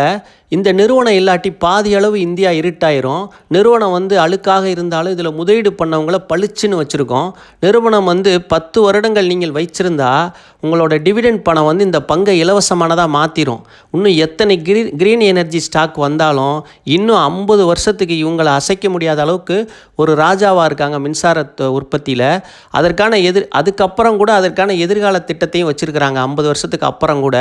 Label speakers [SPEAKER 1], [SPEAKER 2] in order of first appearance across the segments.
[SPEAKER 1] é இந்த நிறுவனம் இல்லாட்டி பாதி அளவு இந்தியா இருட்டாயிரும். நிறுவனம் வந்து அழுக்காக இருந்தாலும் இதில் முதலீடு பண்ணவங்கள பளிச்சுன்னு வச்சுருக்கோம். நிறுவனம் வந்து பத்து வருடங்கள் நீங்கள் வைச்சிருந்தா உங்களோட டிவிடெண்ட் பணம் வந்து இந்த பங்கை இலவசமானதாக மாற்றிடும் இன்னும் எத்தனை கிரீ க்ரீன் எனர்ஜி ஸ்டாக் வந்தாலும் இன்னும் ஐம்பது வருஷத்துக்கு இவங்களை அசைக்க முடியாத அளவுக்கு ஒரு ராஜாவாக இருக்காங்க மின்சார உற்பத்தியில். அதற்கான எதிர் அதுக்கப்புறம் கூட அதற்கான எதிர்கால திட்டத்தையும் வச்சுருக்கிறாங்க ஐம்பது வருஷத்துக்கு அப்புறம் கூட.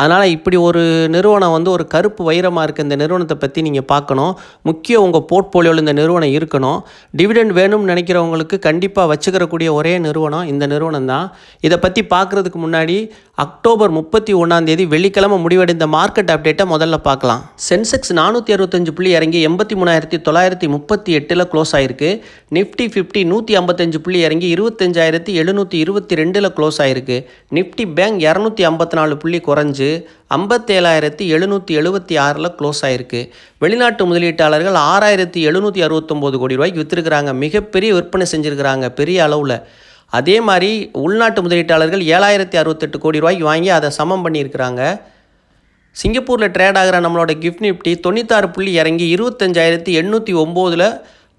[SPEAKER 1] அதனால் இப்படி ஒரு நிறுவனம் வந்து ஒரு கருப்பு உயரமாக இருக்க இந்த நிறுவனத்தை பற்றி நீங்கள் பார்க்கணும். முக்கிய உங்கள் போர்ட்ஃபோலியோவில் இந்த நிறுவனம் இருக்கணும். டிவிடெண்ட் வேணும்னு நினைக்கிறவங்களுக்கு கண்டிப்பாக வச்சுக்கிறக்கூடிய ஒரே நிறுவனம் இந்த நிறுவனம் தான் இதை பற்றி பார்க்குறதுக்கு முன்னாடி அக்டோபர் முப்பத்தி ஒன்றாந்தேதி வெள்ளிக்கிழமை முடிவடைந்த மார்க்கெட் அப்டேட்டை முதல்ல பார்க்கலாம். சென்செக்ஸ் நானூற்றி அறுபத்தஞ்சு புள்ளி இறங்கி எண்பத்தி மூணாயிரத்தி தொள்ளாயிரத்தி முப்பத்தி எட்டில் க்ளோஸ் ஆயிருக்கு. நிஃப்டி ஃபிஃப்டி நூற்றி ஐம்பத்தஞ்சு புள்ளி இறங்கி இருபத்தஞ்சாயிரத்தி எழுநூற்றி இருபத்தி ரெண்டில் க்ளோஸ் ஆயிருக்கு. நிஃப்டி பேங்க் இரநூத்தி ஐம்பத்தி நாலு புள்ளி குறைஞ்சு ஐம்பத்தேழாயிரத்தி எழுநூற்றி எழுபத்தி ஆறில் க்ளோஸ் ஆயிருக்கு. வெளிநாட்டு முதலீட்டாளர்கள் ஆறாயிரத்தி எழுநூற்றி அறுபத்தொம்போது கோடி ரூபாய்க்கு விற்றுருக்குறாங்க மிகப்பெரிய விற்பனை செஞ்சுருக்கிறாங்க. பெரிய அளவில். அதே மாதிரி உள்நாட்டு முதலீட்டாளர்கள் ஏழாயிரத்தி அறுபத்தெட்டு கோடி ரூபாய்க்கு வாங்கி அதை சமம் பண்ணியிருக்கிறாங்க. சிங்கப்பூரில் ட்ரேட் ஆகிற நம்மளோட கிஃப்ட் நிஃப்டி தொண்ணூத்தாறு புள்ளி இறங்கி இருபத்தஞ்சாயிரத்தி எண்ணூற்றி ஒம்போதில்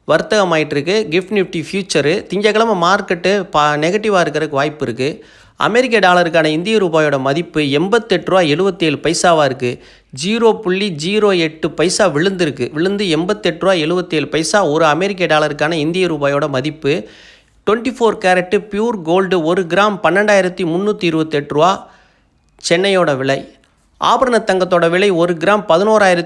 [SPEAKER 1] வர்த்தகமாயிட்டிருக்கு. கிஃப்ட் நிஃப்டி ஃபியூச்சரு திங்கக்கிழமை மார்க்கெட்டு பா நெகட்டிவாக இருக்கிறதுக்கு வாய்ப்பு இருக்குது அமெரிக்க டாலருக்கான இந்திய ரூபாயோட மதிப்பு எண்பத்தெட்டு ரூபா எழுபத்தேழு பைசாவாக இருக்குது ஜீரோ புள்ளி ஜீரோ எட்டு பைசா விழுந்திருக்கு. விழுந்து எண்பத்தெட்டு ரூபா எழுபத்தேழு பைசா ஒரு அமெரிக்க டாலருக்கான இந்திய ரூபாயோட மதிப்பு twenty four carat pure gold ஒரு கிராம் பன்னெண்டாயிரத்தி முந்நூற்றி இருபத்தெட்டு ரூபா. சென்னையோட விலை. ஆபரண தங்கத்தோட விலை ஒரு கிராம் பதினோராயிரத்தி